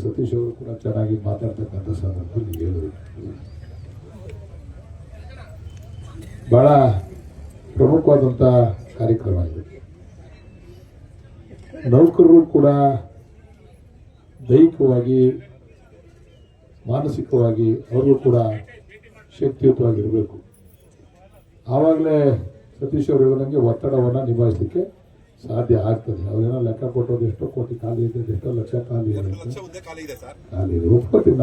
ಸತೀಶ್ ಅವರು ಕೂಡ ಚೆನ್ನಾಗಿ ಮಾತಾಡ್ತಕ್ಕಂಥ ಸಂದರ್ಭದಲ್ಲಿ ಹೇಳಿದರು ಬಹಳ ಪ್ರಮುಖವಾದಂಥ ಕಾರ್ಯಕ್ರಮ ಇದು ನೌಕರರು ಕೂಡ ದೈಹಿಕವಾಗಿ ಮಾನಸಿಕವಾಗಿ ಅವರು ಕೂಡ ಶಕ್ತಿಯುತವಾಗಿರಬೇಕು. ಆವಾಗಲೇ ಸತೀಶ್ ಅವರು ಹೇಳಿದಂಗೆ ಒತ್ತಡವನ್ನು ನಿಭಾಯಿಸಲಿಕ್ಕೆ ಸಾಧ್ಯ ಆಗ್ತದೆ. ಅವ್ರೇನೋ ಲೆಕ್ಕ ಕೊಟ್ಟೋದು ಎಷ್ಟೋ ಕೋಟಿ ಖಾಲಿ ಇದೆ ಎಷ್ಟೋ ಲಕ್ಷ ಖಾಲಿ ಇದೆ ಖಾಲಿ ಇದೆ ಒಪ್ಕೋತೀನಿ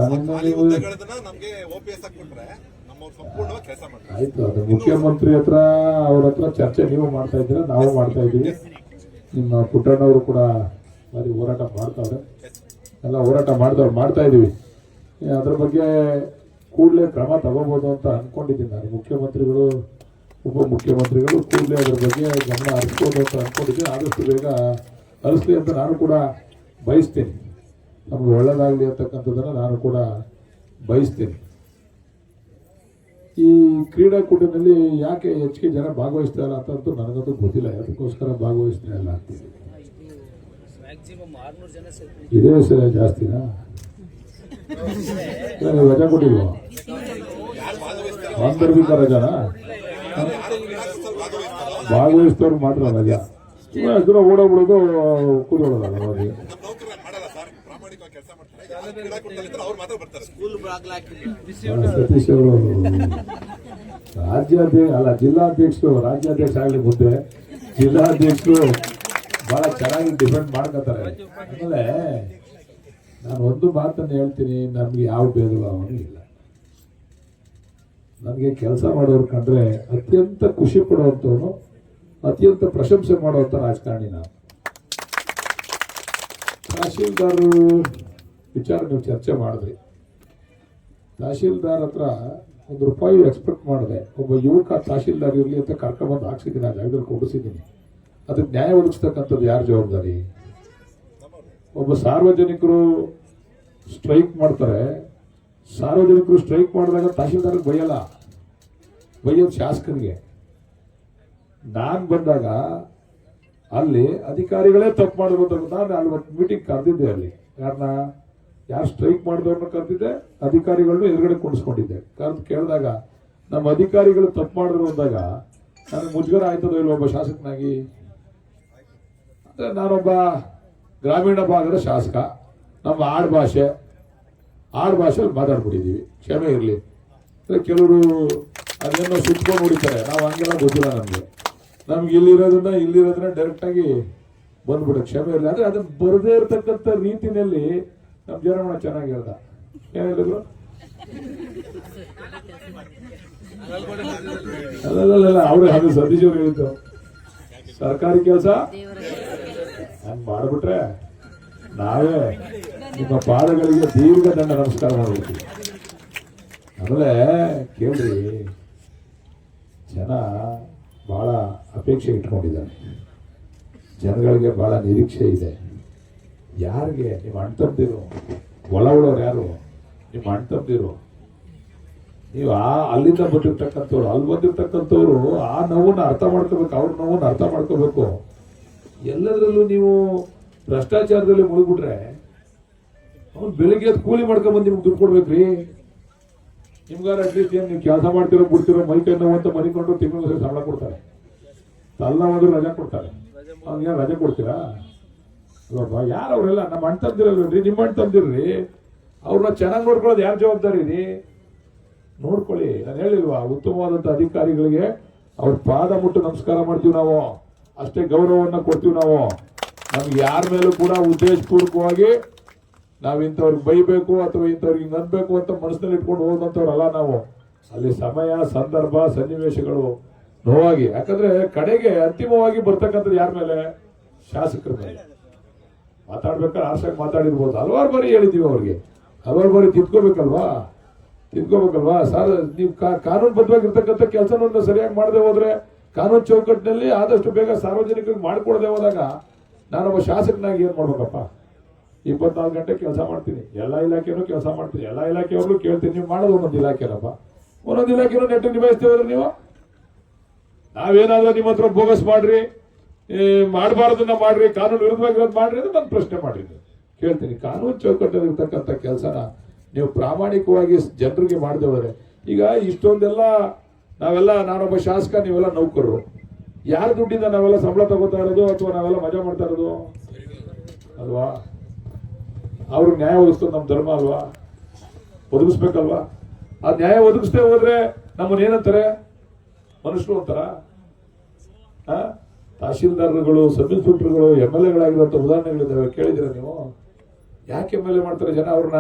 ಆಯ್ತು ಅದು ಮುಖ್ಯಮಂತ್ರಿ ಹತ್ರ ಅವ್ರ ಹತ್ರ ಚರ್ಚೆ ನೀವು ಮಾಡ್ತಾ ಇದ್ದೀರಾ ನಾವು ಮಾಡ್ತಾ ಇದ್ದೀವಿ. ನಿಮ್ಮ ಪುಟ್ಟಣ್ಣವರು ಕೂಡ ಬಾರಿ ಹೋರಾಟ ಮಾಡ್ತಾವ್ರೆ. ಎಲ್ಲ ಹೋರಾಟ ಮಾಡ್ತಾವ್ರು ಮಾಡ್ತಾ ಇದ್ದೀವಿ ಅದ್ರ ಬಗ್ಗೆ ಕೂಡಲೇ ಕ್ರಮ ತಗೋಬೋದು ಅಂತ ಅನ್ಕೊಂಡಿದ್ದೀನಿ ನಾನು. ಮುಖ್ಯಮಂತ್ರಿಗಳು, ಉಪಮುಖ್ಯಮಂತ್ರಿಗಳು ಕೂಡಲೇ ಅದ್ರ ಬಗ್ಗೆ ಗಮನ ಹರಿಸ್ಬೋದು ಅಂತ ಅನ್ಕೊಂಡಿದ್ದೀನಿ. ಆದಷ್ಟು ಬೇಗ ಹರಿಸ್ಲಿ ಅಂತ ನಾನು ಕೂಡ ಬಯಸ್ತೀನಿ. ನಮಗೆ ಒಳ್ಳೇದಾಗಲಿ ಅಂತಕ್ಕಂಥದ್ದನ್ನು ನಾನು ಕೂಡ ಬಯಸ್ತೀನಿ. ಈ ಕ್ರೀಡಾಕೂಟದಲ್ಲಿ ಯಾಕೆ ಹೆಚ್ಚಿಗೆ ಜನ ಭಾಗವಹಿಸ್ತಾ ಇಲ್ಲ ಅಂತಂತೂ ನನಗಂತೂ ಗೊತ್ತಿಲ್ಲ. ಅದಕ್ಕೋಸ್ಕರ ಭಾಗವಹಿಸ್ತಾ ಇಲ್ಲ ಇದೇ ಸರ್ ಜಾಸ್ತಿನಾ? ರಜಾ ಕೊಟ್ಟಿಲ್ವಾ? ಮಾಂದರ್ಭಿಕ ರಜಾನ? ಭಾಗವಹಿಸ್ತವ್ರು ಮಾತ್ರ ರಜಾ. ದೂರ ಓಡೋಗ್ಬಿಡೋದು ಕೂತ್ಕೊಳ್ಳೋದಲ್ಲ ನೋಡಿ ನಮ್ಮ ನೌಕರ ಮಾಡಲ್ಲ ಸರ್ ಪ್ರಾಮಾಣಿಕವಾಗಿ ಕೆಲಸ ಮಾಡ್ತಾರೆ ಯಾರು ಕ್ರೀಡಾಕೂಟದಲ್ಲಿ ಇರ್ತಾರೋ ಅವ್ರು ಮಾತ್ರ ಬರ್ತಾರೆ ಸ್ಕೂಲ್ ಬಾಗ್ಲಾಕಿಲ್ಲ ರಾಜ್ಯಾಧ್ಯಕ್ಷ ಅಲ್ಲ ಜಿಲ್ಲಾಧ್ಯಕ್ಷರು ರಾಜ್ಯಾಧ್ಯಕ್ಷ ಆಗಲಿ ಮುಂದೆ ಜಿಲ್ಲಾಧ್ಯಕ್ಷರು ಬಹಳ ಚೆನ್ನಾಗಿ ಡಿಫೆಂಡ್ ಮಾಡ್ಕೋತಾರೆ ಆಮೇಲೆ ನಾನು ಒಂದು ಮಾತನ್ನು ಹೇಳ್ತೀನಿ, ನಮ್ಗೆ ಯಾವ ಭೇದ ಭಾವನೂ ಇಲ್ಲ. ನನಗೆ ಕೆಲಸ ಮಾಡೋರು ಕಂಡ್ರೆ ಅತ್ಯಂತ ಖುಷಿ ಪಡುವಂಥವನು ಅತ್ಯಂತ ಪ್ರಶಂಸೆ ಮಾಡುವಂಥ ರಾಜಕಾರಣಿ ನಾನು ತಹಶೀಲ್ದಾರರು ವಿಚಾರ ನೀವು ಚರ್ಚೆ ಮಾಡಿದ್ರಿ. ತಹಶೀಲ್ದಾರ್ ಹತ್ರ ಒಂದು ರೂಪಾಯಿ ಎಕ್ಸ್ಪೆಕ್ಟ್ ಮಾಡಿದೆ. ಒಬ್ಬ ಯುವಕ ತಹಶೀಲ್ದಾರ್ ಇರಲಿ ಅಂತ ಕರ್ಕೊಂಬಂದು ಹಾಕ್ಸಿದ್ದೀನಿ, ಆ ಜಾಗದಲ್ಲಿ ಕೊಡಿಸಿದ್ದೀನಿ. ಅದಕ್ಕೆ ನ್ಯಾಯ ಒದಗಿಸ್ತಕ್ಕಂಥದ್ದು ಯಾರು ಜವಾಬ್ದಾರಿ? ಒಬ್ಬ ಸಾರ್ವಜನಿಕರು ಸ್ಟ್ರೈಕ್ ಮಾಡ್ತಾರೆ. ಸಾರ್ವಜನಿಕರು ಸ್ಟ್ರೈಕ್ ಮಾಡಿದಾಗ ತಹಶೀಲ್ದಾರ್ಗೆ ಬೈಯಲ್ಲ. ಬೈಯೋದು ಶಾಸಕರಿಗೆ ನಾನು ಬಂದಾಗ ಅಲ್ಲಿ ಅಧಿಕಾರಿಗಳೇ ತಪ್ಪು ಮಾಡಬೇಕು ನಾನು ಅಲ್ಲಿ ಮೀಟಿಂಗ್ ಕರೆದಿದ್ದೆ ಅಲ್ಲಿ. ಯಾರನ್ನ ಯಾರು ಸ್ಟ್ರೈಕ್ ಮಾಡಿದವ್ರನ್ನ ಕರೆದಿದ್ದೆ ಅಧಿಕಾರಿಗಳನ್ನ ಎದುರುಗಡೆ ಕೊಡಿಸ್ಕೊಂಡಿದ್ದೆ ಕರೆದು ಕೇಳಿದಾಗ, ನಮ್ಮ ಅಧಿಕಾರಿಗಳು ತಪ್ಪು ಮಾಡಿದ್ರು ಅಂದಾಗ ನನಗೆ ಮುಜುಗರ ಆಯ್ತದೋ ಇಲ್ವೋ ಒಬ್ಬ ಶಾಸಕನಾಗಿ? ಅಂದರೆ ನಾನೊಬ್ಬ ಗ್ರಾಮೀಣ ಭಾಗದ ಶಾಸಕ, ನಮ್ಮ ಆಡ್ ಭಾಷೆ ಆಡ್ ಭಾಷೆಯಲ್ಲಿ ಮಾತಾಡ್ಬಿಟ್ಟಿದ್ದೀವಿ. ಕ್ಷಮೆ ಇರಲಿ. ಕೆಲವರು ಅದನ್ನು ಸುಟ್ಕೊಂಡು ಹೊಡಿತಾರೆ. ನಾವು ಹಂಗೆಲ್ಲ ಗೊತ್ತಿಲ್ಲ ನಮಗೆ. ನಮ್ಗೆ ಇಲ್ಲಿರೋದನ್ನ ಇಲ್ಲಿರೋದನ್ನ ಡೈರೆಕ್ಟಾಗಿ ಬಂದ್ಬಿಡೋ ಕ್ಷಮೆ ಇರಲಿ. ಅಂದರೆ ಅದನ್ನ ಬರದೇ ಇರತಕ್ಕಂಥ ರೀತಿನಲ್ಲಿ ನಮ್ಮ ಜನಮಣ ಚೆನ್ನಾಗಿ ಹೇಳ್ದ. ಏನ್ ಹೇಳಿದ್ರು ಅಲ್ಲ ಅವ್ರು ಅದು ಸತೀಶ್ ಅವ್ರು ಹೇಳಿದ್ದು. ಸರ್ಕಾರಿ ಕೆಲಸ? ಹಂಗ್ ಮಾಡ್ಬಿಟ್ರೆ ನಾವೇ ನಿಮ್ಮ ಪಾದಗಳಿಗೆ ದೀರ್ಘ ದಂಡ ನಮಸ್ಕಾರ ಮಾಡ್ಬಿಡ್ತೀವಿ ಆಮೇಲೆ ಕೇಳ್ರಿ, ಜನ ಬಹಳ ಅಪೇಕ್ಷೆ ಇಟ್ಕೊಂಡಿದ್ದಾರೆ. ಜನಗಳಿಗೆ ಬಹಳ ನಿರೀಕ್ಷೆ ಇದೆ. ಯಾರಿಗೆ? ನಿಮ್ಮ ಅಣ್ತಂದಿರು. ಒಳ ಉಳೋರು ಯಾರು? ನಿಮ್ಮ ಅಣ್ತಂದಿರು. ನೀವು ಆ ಅಲ್ಲಿಂದ ಬಂದಿರ್ತಕ್ಕಂಥವ್ರು, ಅಲ್ಲಿ ಬಂದಿರ್ತಕ್ಕಂಥವ್ರು ಆ ನೋವನ್ನು ಅರ್ಥ ಮಾಡ್ಕೋಬೇಕು, ಅವ್ರ ನೋವನ್ನು ಅರ್ಥ ಮಾಡ್ಕೋಬೇಕು. ಎಲ್ಲದರಲ್ಲೂ ನೀವು ಭ್ರಷ್ಟಾಚಾರದಲ್ಲಿ ಮುಳುಗ್ಬಿಟ್ರೆ ಅವ್ನು ಬೆಳಿಗ್ಗೆ ಕೂಲಿ ಮಾಡ್ಕೊಂಬಂದು ನಿಮ್ಗೆ ದುಡ್ಡು ಕೊಡ್ಬೇಕ್ರಿ. ನಿಮ್ಗಾರ ಅಟ್ಲೀಸ್ಟ್ ಏನು ನೀವು ಕೆಲಸ ಮಾಡ್ತಿರೋ, ಬಿಡ್ತಿರೋ, ಮೈ ಕೈ ನೋವು ಅಂತ ಮನಿಕೊಂಡು ತಿಂಗಳು ಸಂಬಳ ಕೊಡ್ತಾರೆ. ತಲ್ಲ ಹೋದ್ರೆ ರಜೆ ಕೊಡ್ತಾರೆ. ಅವ್ನಿಗೆ ರಜೆ ಕೊಡ್ತೀರಾ? ಅಲ್ವಾ ಯಾರು ಅವರೆಲ್ಲ ನಮ್ಮ ಅಣ್ಣ ತಂದಿರಲ್ರಿ ನಿಮ್ಮ ಅಣ್ಣ ತಂದಿರ್ರಿ ಅವ್ರನ್ನ ಚೆನ್ನಾಗಿ ನೋಡ್ಕೊಳ್ಳೋದು ಯಾರು ಜವಾಬ್ದಾರಿ ರೀ? ನೋಡ್ಕೊಳ್ಳಿ, ನಾನು ಹೇಳಿಲ್ವಾ, ಉತ್ತಮವಾದಂತ ಅಧಿಕಾರಿಗಳಿಗೆ ಅವ್ರ ಪಾದ ಮುಟ್ಟು ನಮಸ್ಕಾರ ಮಾಡ್ತೀವಿ ನಾವು. ಅಷ್ಟೇ ಗೌರವವನ್ನ ಕೊಡ್ತೀವಿ ನಾವು. ನಮ್ಗೆ ಯಾರ ಮೇಲೂ ಕೂಡ ಉದ್ದೇಶಪೂರ್ವಕವಾಗಿ ನಾವು ಇಂಥವ್ರಿಗೆ ಬೈಬೇಕು ಅಥವಾ ಇಂಥವ್ರಿಗೆ ನಂಬಬೇಕು ಅಂತ ಮನಸ್ಸಿನಲ್ಲಿ ಇಟ್ಕೊಂಡು ಹೋದಂಥವ್ರಲ್ಲ ನಾವು. ಅಲ್ಲಿ ಸಮಯ, ಸಂದರ್ಭ, ಸನ್ನಿವೇಶಗಳು ನೋವಾಗಿ, ಯಾಕಂದ್ರೆ ಕಡೆಗೆ ಅಂತಿಮವಾಗಿ ಬರ್ತಕ್ಕಂಥದ್ದು ಯಾರ ಮೇಲೆ? ಶಾಸಕರ ಮೇಲೆ. ಮಾತಾಡ್ಬೇಕಾದ್ರೆ ಆಸೆಗೆ ಮಾತಾಡಿರ್ಬೋದು. ಹಲವಾರು ಬಾರಿ ಹೇಳಿದ್ದೀವಿ ಅವ್ರಿಗೆ. ಹಲವಾರು ಬಾರಿ ತಿದ್ಕೋಬೇಕಲ್ವಾ? ತಿದ್ಕೋಬೇಕಲ್ವಾ? ಸರ್ ನೀವು ಕಾನೂನು ಬದ್ಧವಾಗಿರ್ತಕ್ಕಂಥ ಕೆಲಸವನ್ನು ಸರಿಯಾಗಿ ಮಾಡದೆ ಹೋದರೆ ಕಾನೂನು ಚೌಕಟ್ಟಿನಲ್ಲಿ ಆದಷ್ಟು ಬೇಗ ಸಾರ್ವಜನಿಕರಿಗೆ ಮಾಡಿಕೊಡದೆ ಹೋದಾಗ ನಾನೊಬ್ಬ ಶಾಸಕನಾಗಿ ಏನು ಮಾಡ್ಬೇಕಪ್ಪ? ಇಪ್ಪತ್ನಾಲ್ಕು ಗಂಟೆ ಕೆಲಸ ಮಾಡ್ತೀನಿ. ಎಲ್ಲ ಇಲಾಖೆನೂ ಕೆಲಸ ಮಾಡ್ತೀನಿ. ಎಲ್ಲ ಇಲಾಖೆಯವ್ರಿಗೂ ಕೇಳ್ತೀನಿ. ನೀವು ಮಾಡೋದು ಒಂದೊಂದು ಇಲಾಖೆನಪ್ಪ. ಒಂದೊಂದು ಇಲಾಖೆನೂ ನೆಟ್ಟು ನಿಭಾಯಿಸ್ತೇವೆ ನೀವು? ನಾವೇನಾದರೂ ನಿಮ್ಮ ಹತ್ರ ಬೋಗಸ್ ಮಾಡ್ರಿ. ಮಾಡಬಾರ್ದನ್ನ ಮಾಡ್ರಿ, ಕಾನೂನು ವಿರುದ್ಧವಾಗಿರೋದು ಮಾಡ್ರಿ ಅಂತ ನಾನು ಪ್ರಶ್ನೆ ಮಾಡಿದ್ದೆ. ಕೇಳ್ತೀನಿ, ಕಾನೂನು ಚೌಕಟ್ಟಲ್ಲಿರ್ತಕ್ಕಂಥ ಕೆಲಸನ ನೀವು ಪ್ರಾಮಾಣಿಕವಾಗಿ ಜನರಿಗೆ ಮಾಡಿದವರೆ. ಈಗ ಇಷ್ಟೊಂದೆಲ್ಲ ನಾವೆಲ್ಲ, ನಾನೊಬ್ಬ ಶಾಸಕ, ನೀವೆಲ್ಲ ನೌಕರರು. ಯಾರ ದುಡ್ಡಿಂದ ನಾವೆಲ್ಲ ಸಂಬಳ ತಗೋತಾ ಇರೋದು ಅಥವಾ ನಾವೆಲ್ಲ ಮಜಾ ಮಾಡ್ತಾ ಇರೋದು? ಅಲ್ವಾ? ಅವ್ರಿಗೆ ನ್ಯಾಯ ಒದಗಿಸ್ತೋದು ನಮ್ಮ ಧರ್ಮ ಅಲ್ವಾ? ಒದಗಿಸ್ಬೇಕಲ್ವಾ? ಆ ನ್ಯಾಯ ಒದಗಿಸ್ದೇ ಹೋದ್ರೆ ನಮ್ಮನ್ನೇನಂತಾರೆ? ಮನುಷ್ಯರು ಅಂತಾರ? ತಹಶೀಲ್ದಾರ್ಗಳು ಸಬ್ ಇನ್ಸ್ಪೆಕ್ಟರ್ಗಳು ಎಂ ಎಲ್ ಎಗಳಾಗಿರುವಂಥ ಉದಾಹರಣೆಗಳಿದ್ದಾವೆ ಕೇಳಿದಿರ ನೀವು? ಯಾಕೆ ಎಂ ಎಲ್ ಎ ಮಾಡ್ತಾರೆ ಜನ ಅವ್ರನ್ನ?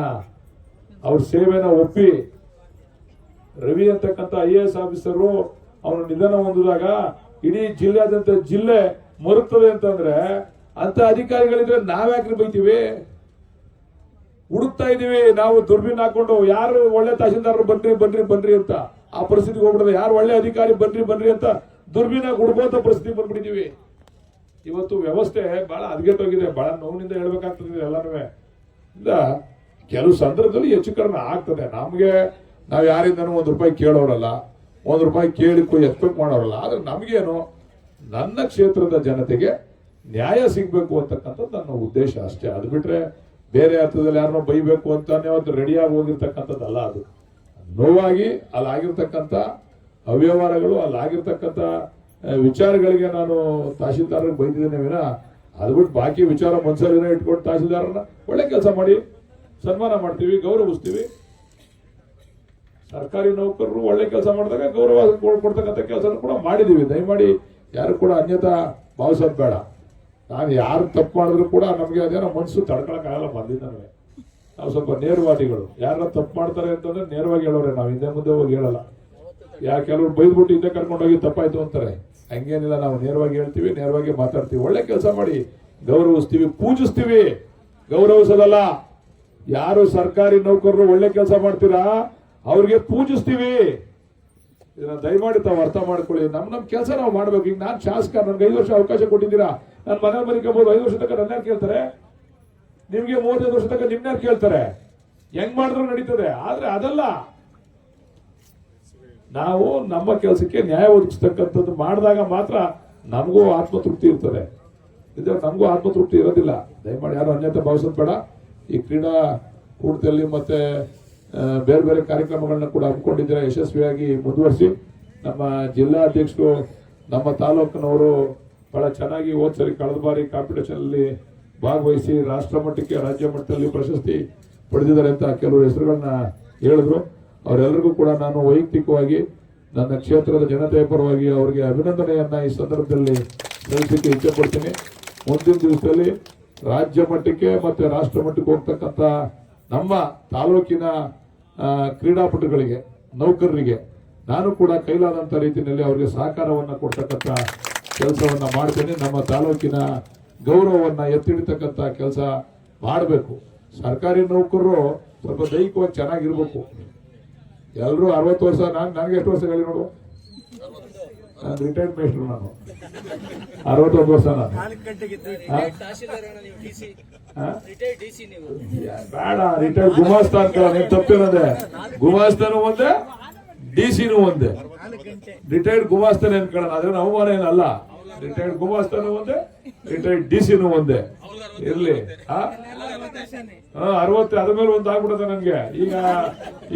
ಅವ್ರ ಸೇವೆನ ಒಪ್ಪಿ ರವಿ ಅಂತಕ್ಕಂಥ ಐ ಎ ಎಸ್ ಆಫೀಸರು ಅವನು ನಿಧನ ಹೊಂದಿದಾಗ ಇಡೀ ಜಿಲ್ಲೆಯಾದ್ಯಂತ ಜಿಲ್ಲೆ ಮರುತ್ತದೆ ಅಂತಂದ್ರೆ ಅಂತ ಅಧಿಕಾರಿಗಳಿದ್ರೆ ನಾವ್ಯಾಕ್ರಿ ಬೈತೀವಿ ಹುಡುಕ್ತಾ ಇದೀವಿ, ನಾವು ದುರ್ಬೀನ್ ಹಾಕೊಂಡು ಯಾರು ಒಳ್ಳೆ ತಹಶೀಲ್ದಾರರು ಬನ್ರಿ ಬನ್ರಿ ಬನ್ರಿ ಅಂತ. ಆ ಪರಿಸ್ಥಿತಿಗೆ ಹೋಗ್ಬಿಡೋದು, ಯಾರು ಒಳ್ಳೆ ಅಧಿಕಾರಿ ಬನ್ರಿ ಬನ್ರಿ ಅಂತ ದುರ್ಬೀನಾಗಿ ಅಂತ ಪರಿಸ್ಥಿತಿ ಬಂದ್ಬಿಟ್ಟಿದೀವಿ. ಇವತ್ತು ವ್ಯವಸ್ಥೆ ಬಹಳ ಅದ್ಗೆಟ್ಟೋಗಿದೆ ಬಹಳ ನೋವಿನಿಂದ ಹೇಳ್ಬೇಕಾಗ್ತದೆ ಎಲ್ಲಾನು ಇಲ್ಲ, ಕೆಲವು ಸಂದರ್ಭದಲ್ಲಿ ಹೆಚ್ಚು ಕಡಿಮೆ ಆಗ್ತದೆ. ನಮಗೆ ನಾವು ಯಾರಿಂದನೂ ಒಂದು ರೂಪಾಯಿ ಕೇಳೋರಲ್ಲ. ಒಂದು ರೂಪಾಯಿ ಕೇಳಿ ಎಕ್ಸ್ಪೆಕ್ಟ್ ಮಾಡೋರಲ್ಲ ಆದ್ರೆ ನಮಗೇನು, ನನ್ನ ಕ್ಷೇತ್ರದ ಜನತೆಗೆ ನ್ಯಾಯ ಸಿಗಬೇಕು ಅಂತಕ್ಕಂಥದ್ದು ನನ್ನ ಉದ್ದೇಶ ಅಷ್ಟೇ. ಅದು ಬಿಟ್ಟರೆ ಬೇರೆ ಅರ್ಥದಲ್ಲಿ ಯಾರನ್ನೋ ಬೈಬೇಕು ಅಂತಾನೆ ಅವತ್ತು ರೆಡಿಯಾಗಿ ಹೋಗಿರ್ತಕ್ಕಂಥದ್ದಲ್ಲ ಅದು. ನೋವಾಗಿ ಅಲ್ಲಾಗಿರ್ತಕ್ಕಂಥ ಅವ್ಯವಹಾರಗಳು, ಅಲ್ಲಿ ಆಗಿರ್ತಕ್ಕಂಥ ವಿಚಾರಗಳಿಗೆ ನಾನು ತಹಶೀಲ್ದಾರರಿಗೆ ಬೈದಿದ್ದೇನೆ ವಿನ, ಅದು ಬಿಟ್ಟು ಬಾಕಿ ವಿಚಾರ ಮನ್ಸರಿನ ಇಟ್ಕೊಂಡು ತಹಶೀಲ್ದಾರನ್ನ ಒಳ್ಳೆ ಕೆಲಸ ಮಾಡಿ, ಸನ್ಮಾನ ಮಾಡ್ತೀವಿ, ಗೌರವಿಸ್ತೀವಿ. ಸರ್ಕಾರಿ ನೌಕರರು ಒಳ್ಳೆ ಕೆಲಸ ಮಾಡಿದಾಗ ಗೌರವ ಕೊಡ್- ಕೊಡ್ತಕ್ಕಂಥ ಕೆಲಸ ಕೂಡ ಮಾಡಿದೀವಿ. ದಯಮಾಡಿ ಯಾರು ಕೂಡ ಅನ್ಯತಾ ಭಾವಿಸೋದು ಬೇಡ. ನಾನು ಯಾರು ತಪ್ಪು ಮಾಡಿದ್ರು ಕೂಡ ನಮಗೆ ಅದೇನೋ ಮನಸ್ಸು ತಡ್ಕೊಳಕ್ಕಾಗಲ್ಲ ಬಂದಿದ್ದ ನಾವು ಸ್ವಲ್ಪ ನೇರವಾದಿಗಳು. ಯಾರನ್ನ ತಪ್ಪು ಮಾಡ್ತಾರೆ ಅಂತಂದ್ರೆ ನೇರವಾಗಿ ಹೇಳೋರೆ, ನಾವು ಹಿಂದೆ ಮುಂದೆ ಹೋಗಿ ಹೇಳಲ್ಲ. ಯಾ ಕೆಲವರು ಬೈದ್ಬಿಟ್ಟು ಹಿಂದೆ ಕರ್ಕೊಂಡೋಗಿ ತಪ್ಪಾಯ್ತು ಅಂತಾರೆ. ಹಂಗೇನಿಲ್ಲ, ನಾವು ನೇರವಾಗಿ ಹೇಳ್ತೀವಿ, ನೇರವಾಗಿ ಮಾತಾಡ್ತೀವಿ. ಒಳ್ಳೆ ಕೆಲಸ ಮಾಡಿ. ಗೌರವಿಸ್ತೀವಿ, ಪೂಜಿಸ್ತೀವಿ. ಗೌರವಿಸೋದಲ್ಲ. ಯಾರು ಸರ್ಕಾರಿ ನೌಕರರು ಒಳ್ಳೆ ಕೆಲಸ ಮಾಡ್ತೀರಾ? ಅವ್ರಿಗೆ ಪೂಜಿಸ್ತೀವಿ. ಇದನ್ನ ದಯಮಾಡಿ ತಾವು ಅರ್ಥ ಮಾಡ್ಕೊಳ್ಳಿ. ನಮ್ ನಮ್ ಕೆಲಸ ನಾವು ಮಾಡ್ಬೇಕು. ಈಗ ನಾನು ಶಾಸಕ, ನನ್ಗೆ ಐದು ವರ್ಷ ಅವಕಾಶ ಕೊಟ್ಟಿದ್ದೀರಾ? ನಾನು ಮನೆ ಮರಿಕೋಬಹುದು ಐದು ವರ್ಷ ತನಕ ನನ್ನ ಕೇಳ್ತಾರೆ? ನಿಮ್ಗೆ ಮೂವತ್ತೈದು ವರ್ಷ ತನಕ ನಿಮ್ನ ಕೇಳ್ತಾರೆ? ಹೆಂಗ್ ಮಾಡಿದ್ರು ನಡೀತದೆ? ಆದ್ರೆ ಅದಲ್ಲ. ನಾವು ನಮ್ಮ ಕೆಲಸಕ್ಕೆ ನ್ಯಾಯ ಒದಗಿಸ್ತಕ್ಕಂಥದ್ದು ಮಾಡಿದಾಗ ಮಾತ್ರ ನಮಗೂ ಆತ್ಮತೃಪ್ತಿ ಇರ್ತದೆ. ಇದ್ರೆ ನಮಗೂ ಆತ್ಮತೃಪ್ತಿ ಇರೋದಿಲ್ಲ. ದಯಮಾಡಿ ಯಾರು ಅನ್ಯತೆ ಭಾವಿಸೋದು ಬೇಡ. ಈ ಕ್ರೀಡಾ ಕೂಟದಲ್ಲಿ ಮತ್ತೆ ಬೇರೆ ಬೇರೆ ಕಾರ್ಯಕ್ರಮಗಳನ್ನ ಕೂಡ ಹಮ್ಮಿಕೊಂಡಿದ್ದೀರಾ ಯಶಸ್ವಿಯಾಗಿ ಮುಂದುವರಿಸಿ. ನಮ್ಮ ಜಿಲ್ಲಾ ಅಧ್ಯಕ್ಷರು, ನಮ್ಮ ತಾಲೂಕಿನವರು ಬಹಳ ಚೆನ್ನಾಗಿ ಹೋದ್ ಸರಿ ಕಳೆದ ಬಾರಿ ಕಾಂಪಿಟೇಷನ್ ಅಲ್ಲಿ ಭಾಗವಹಿಸಿ ರಾಷ್ಟ್ರ ಮಟ್ಟಕ್ಕೆ, ರಾಜ್ಯ ಮಟ್ಟದಲ್ಲಿ ಪ್ರಶಸ್ತಿ ಪಡೆದಿದ್ದಾರೆ ಅಂತ ಕೆಲವರು ಹೆಸರುಗಳನ್ನ ಹೇಳಿದ್ರು. ಅವರೆಲ್ಲರಿಗೂ ಕೂಡ ನಾನು ವೈಯಕ್ತಿಕವಾಗಿ ನನ್ನ ಕ್ಷೇತ್ರದ ಜನತೆಯ ಪರವಾಗಿ ಅವರಿಗೆ ಅಭಿನಂದನೆಯನ್ನ ಈ ಸಂದರ್ಭದಲ್ಲಿ ಸಲ್ಲಿಸಲಿಕ್ಕೆ ಇಚ್ಛೆ ಪಡ್ತೀನಿ. ಮುಂದಿನ ದಿವಸದಲ್ಲಿ ರಾಜ್ಯ ಮಟ್ಟಕ್ಕೆ ಮತ್ತೆ ರಾಷ್ಟ್ರ ಮಟ್ಟಕ್ಕೆ ಹೋಗ್ತಕ್ಕಂಥ ನಮ್ಮ ತಾಲೂಕಿನ ಕ್ರೀಡಾಪಟುಗಳಿಗೆ, ನೌಕರರಿಗೆ ನಾನು ಕೂಡ ಕೈಲಾದಂತ ರೀತಿಯಲ್ಲಿ ಅವರಿಗೆ ಸಹಕಾರವನ್ನ ಕೊಡ್ತಕ್ಕಂಥ ಕೆಲಸವನ್ನ ಮಾಡ್ತೇನೆ. ನಮ್ಮ ತಾಲೂಕಿನ ಗೌರವವನ್ನ ಎತ್ತಿಡ್ತಕ್ಕಂಥ ಕೆಲಸ ಮಾಡಬೇಕು. ಸರ್ಕಾರಿ ನೌಕರರು ಸ್ವಲ್ಪ ದೈಹಿಕವಾಗಿ ಚೆನ್ನಾಗಿರ್ಬೇಕು. ಎಲ್ಲರೂ ಅರವತ್ತು ವರ್ಷ ನಾನು ನನಗೆ ಎಷ್ಟು ವರ್ಷ ಹೇಳಿ ನೋಡು. ನಾನು ರಿಟೈರ್ಡ್ ಮೇಸ್ಟ್ರು ನಾನು. ಅರವತ್ತೊಂದು ವರ್ಷ ನಾನು. ಬೇಡ ರಿಟೈರ್ಡ್ ಗುಮಾಸ್ತ ಅಂತ ನೀವು ತಪ್ಪಿರೋದೆ ಗುಮಾಸ್ತಾನು ಒಂದೇ ಡಿ ಸಿನೂ ಒಂದೇ. ರಿಟೈರ್ಡ್ ಗುಮಾಸ್ತನೇ ಅನ್ಕೊಳ್ಳೋಣ ಅದೇನು ಅವಮಾನ ಏನಲ್ಲ. ರಿಟೈರ್ಡ್ ಗುಮಾಸ್ತಾನು ಒಂದೇ ಡಿ ಸಿನೂ ಒಂದೇ. ಇರ್ಲಿ. ಅರವತ್ತು, ಅದ್ರ ಮೇಲೆ ಒಂದು ಆಗ್ಬಿಡುತ್ತೆ ನನ್ಗೆ. ಈಗ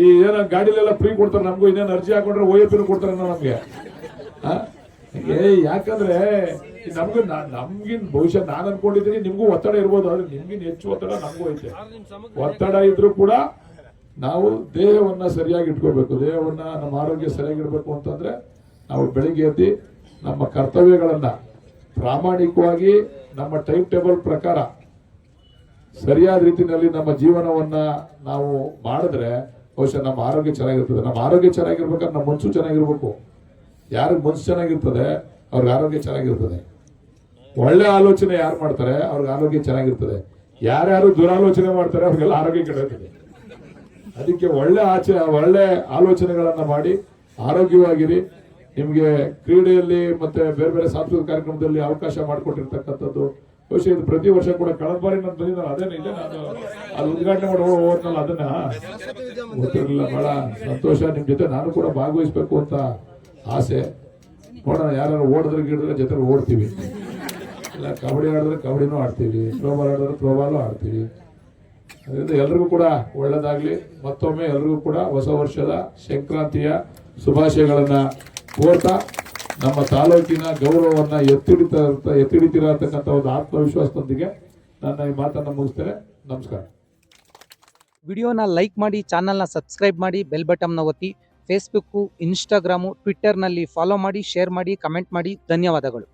ಈ ಏನ ಗಾಡಿಲೆಲ್ಲ ಫ್ರೀ ಕೊಡ್ತಾರೆ, ನಮಗೂ ಇನ್ನೇನು ಅರ್ಜಿ ಹಾಕೊಂಡ್ರೆ ಓ ಎ ಕೊಡ್ತಾರೆ ನಮ್ಗೆ? ಏ ಯಾಕಂದ್ರೆ ನಮ್ಗೆ ನಮ್ಗಿನ್ ಬಹುಶಃ ನಾನ್ ಅನ್ಕೊಂಡಿದ್ದೀನಿ, ನಿಮ್ಗೂ ಒತ್ತಡ ಇರ್ಬೋದು, ಆದ್ರೆ ನಿಮ್ಗಿನ್ ಹೆಚ್ಚು ಒತ್ತಡ ನಮಗೂ ಐತೆ. ಒತ್ತಡ ಇದ್ರೂ ಕೂಡ ನಾವು ದೇಹವನ್ನ ಸರಿಯಾಗಿ ಇಟ್ಕೋಬೇಕು. ದೇಹವನ್ನ ನಮ್ಮ ಆರೋಗ್ಯ ಸರಿಯಾಗಿ ಇಡಬೇಕು ಅಂತಂದ್ರೆ ನಾವು ಬೆಳಿಗ್ಗೆ ಎದ್ದು ನಮ್ಮ ಕರ್ತವ್ಯಗಳನ್ನ ಪ್ರಾಮಾಣಿಕವಾಗಿ ನಮ್ಮ ಟೈಮ್ ಟೇಬಲ್ ಪ್ರಕಾರ ಸರಿಯಾದ ರೀತಿಯಲ್ಲಿ ನಮ್ಮ ಜೀವನವನ್ನ ನಾವು ಮಾಡಿದ್ರೆ ಬಹುಶಃ ನಮ್ಮ ಆರೋಗ್ಯ ಚೆನ್ನಾಗಿರ್ತದೆ. ನಮ್ಮ ಆರೋಗ್ಯ ಚೆನ್ನಾಗಿರ್ಬೇಕಾದ್ರೆ ನಮ್ಮ ಮನಸ್ಸು ಚೆನ್ನಾಗಿರ್ಬೇಕು. ಯಾರಿಗೆ ಮನಸ್ಸು ಚೆನ್ನಾಗಿರ್ತದೆ, ಅವ್ರಿಗೆ ಆರೋಗ್ಯ ಚೆನ್ನಾಗಿರ್ತದೆ. ಒಳ್ಳೆ ಆಲೋಚನೆ ಯಾರು ಮಾಡ್ತಾರೆ, ಅವ್ರಿಗೆ ಆರೋಗ್ಯ ಚೆನ್ನಾಗಿರ್ತದೆ. ಯಾರ್ಯಾರು ದುರಾಲೋಚನೆ ಮಾಡ್ತಾರೆ, ಅವ್ರಿಗೆಲ್ಲ ಆರೋಗ್ಯ ಕೆಡುತ್ತದೆ ಅದಕ್ಕೆ ಒಳ್ಳೆ ಆಚೆ, ಒಳ್ಳೆ ಆಲೋಚನೆಗಳನ್ನು ಮಾಡಿ ಆರೋಗ್ಯವಾಗಿರಿ. ನಿಮಗೆ ಕ್ರೀಡೆಯಲ್ಲಿ ಮತ್ತೆ ಬೇರೆ ಬೇರೆ ಸಾಂಸ್ಕೃತಿಕ ಕಾರ್ಯಕ್ರಮದಲ್ಲಿ ಅವಕಾಶ ಮಾಡಿಕೊಟ್ಟಿರ್ತಕ್ಕಂಥದ್ದು, ಬಹುಶಃ ಇದು ಪ್ರತಿ ವರ್ಷ ಕೂಡ ಕಳೆದ ಬಾರಿ ನಾನು ಅದೇ ನಿಜ ನಾನು ಅದು ಉದ್ಘಾಟನೆ ಮಾಡಿ ಹೋದ್ನಲ್ಲ ಅದನ್ನ ಗೊತ್ತಿರಲಿಲ್ಲ, ಬಹಳ ಸಂತೋಷ. ನಿಮ್ ಜೊತೆ ನಾನು ಕೂಡ ಭಾಗವಹಿಸ್ಬೇಕು ಅಂತ ಆಸೆ. ನೋಡೋಣ ಯಾರು ಓಡಿದ್ರೆ ಗಿಡಿದ್ರೆ ಜೊತೆ ಓಡ್ತೀವಿ. ಇಲ್ಲ, ಕಬಡ್ಡಿ ಆಡಿದ್ರೆ ಕಬಡ್ಡಿನೂ ಆಡ್ತೀವಿ ಥ್ರೋಬಾಲ್ ಆಡಿದ್ರೆ ಥ್ರೋಬಾಲು ಆಡ್ತೀವಿ. ಅದರಿಂದ ಎಲ್ರಿಗೂ ಕೂಡ ಒಳ್ಳೇದಾಗ್ಲಿ. ಮತ್ತೊಮ್ಮೆ ಎಲ್ರಿಗೂ ಕೂಡ ಹೊಸ ವರ್ಷದ ಸಂಕ್ರಾಂತಿಯ ಶುಭಾಶಯಗಳನ್ನ ಕೋರ್ತಾ ನಮ್ಮ ತಾಲೂಕಿನ ಗೌರವವನ್ನು ಎತ್ತಿಡಿತ ಎತ್ತಿಡಿತಿರತಕ್ಕಂಥ ಒಂದು ಆತ್ಮವಿಶ್ವಾಸದೊಂದಿಗೆ ನನ್ನ ಈ ಮಾತನ್ನು ಮುಗಿಸ್ತೇನೆ. ನಮಸ್ಕಾರ. ವಿಡಿಯೋನ ಲೈಕ್ ಮಾಡಿ, ಚಾನಲ್ನ ಸಬ್ಸ್ಕ್ರೈಬ್ ಮಾಡಿ, ಬೆಲ್ ಬಟಮ್ನ ಒತ್ತಿ, ಫೇಸ್ಬುಕ್ಕು, ಇನ್ಸ್ಟಾಗ್ರಾಮು, ಟ್ವಿಟ್ಟರ್ನಲ್ಲಿ ಫಾಲೋ ಮಾಡಿ, ಶೇರ್ ಮಾಡಿ, ಕಮೆಂಟ್ ಮಾಡಿ, ಧನ್ಯವಾದಗಳು.